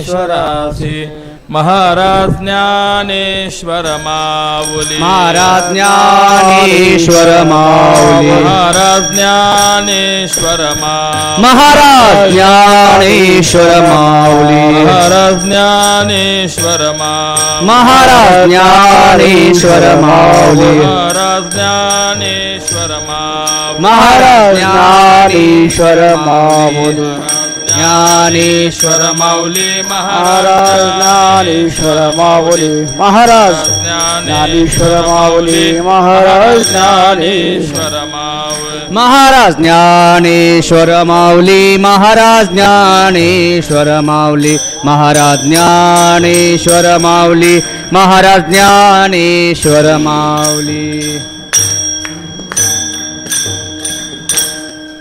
ज्ञानेश्वरासी महाराज ज्ञानेश्वर माऊली महाराज ज्ञानेश्वर माऊली महाराज ज्ञानेश्वर मा महाराज ज्ञानेश्वर माऊली महाराज ज्ञानेश्वर मा महाराज ज्ञानेश्वर माऊली महाराज ज्ञानेश्वर मा महाराज ज्ञानेश्वर माऊली ज्ञानेश्वर ज्ञानेश्वर माऊली महाराज. महाराज ज्ञानेश्वर माऊली महाराज. ज्ञानेश्वर माऊली महाराज ज्ञानेश्वर माऊली महाराज. ज्ञानेश्वर माऊली महाराज. ज्ञानेश्वर माऊली महाराज. ज्ञानेश्वर माऊली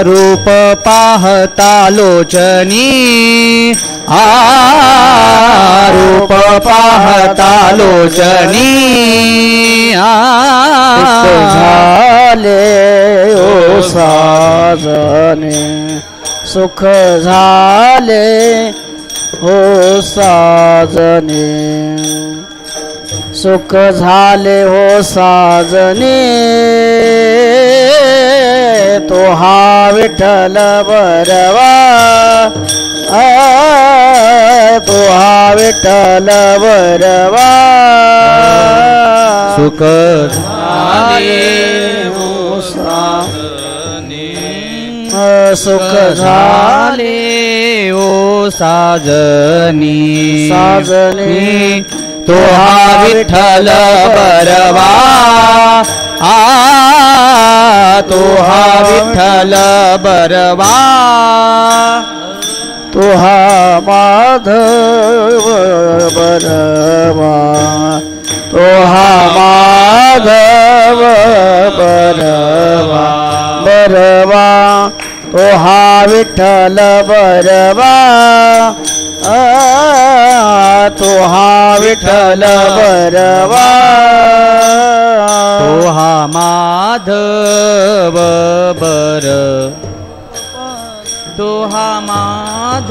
रूप पाहता लोचनी। आ रूप पाहता लोचनी। झाले ओ साजने। सुख झाले हो साजने। सुख झाले हो साजने। हा विठ्ठल बरवा आ, तो हा विठ्ठल बरवा सुख झाले हो सा- सुख झाले तो हा विठ्ठल बरवा। तो हा माधव बरवा। तो हा माधव बरवा। बरवा। तो हा विठ्ठल बरवा। तो हा विठ्ठल बरवा। बर। तोहा माध